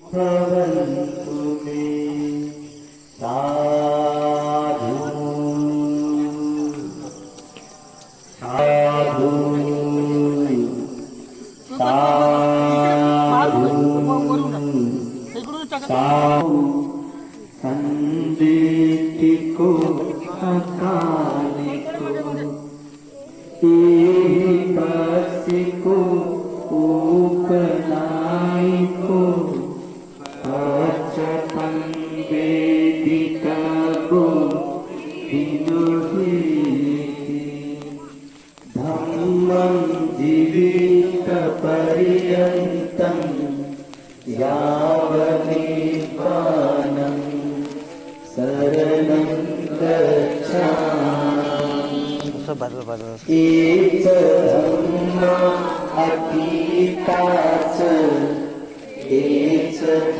भवन्तु मे साधु साधु साधु साधु सन्देतिको अकालिको अचतं वेदितको विदुहीति धम्मं जीवितपर्यन्तं यावनिर्वाणं शरणं गच्छामि एक धम्म अतीताच एक धम्म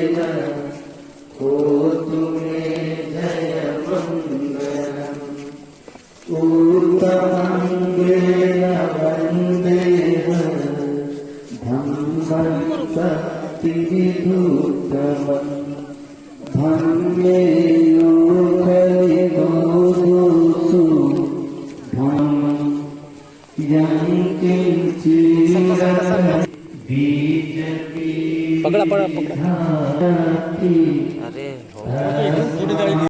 पकडा पकडा पकडा धाति अरे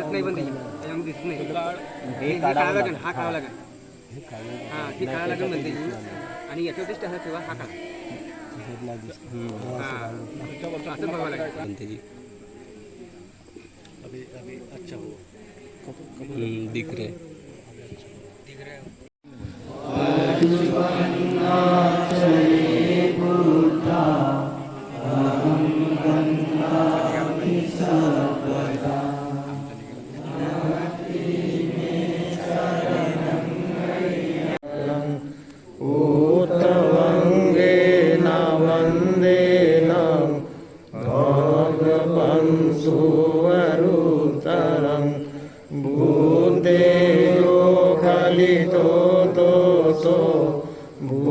दिसत नाही पण त्याची त्याच्यामध्ये दिसत नाही हे काढावं लागेल हा काढावा लागेल हा हे काढावं लागेल म्हणते ही. आणि याच्यावरतीच टाका ठेवा हा काढा हा. असं बघावं लागेल दिख रहे भगवंसुवरुतरं भूतेयो कलितो दोषो भूतो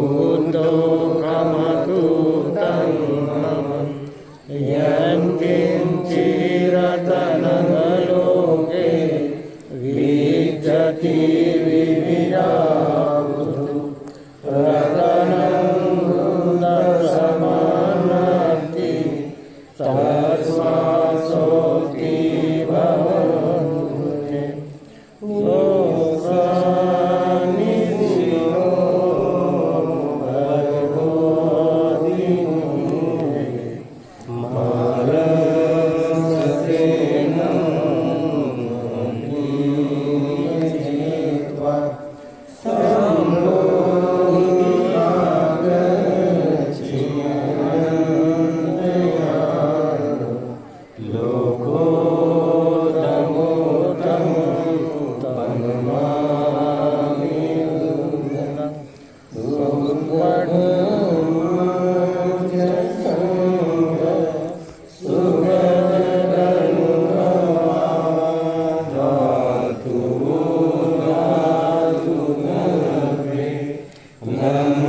Amén.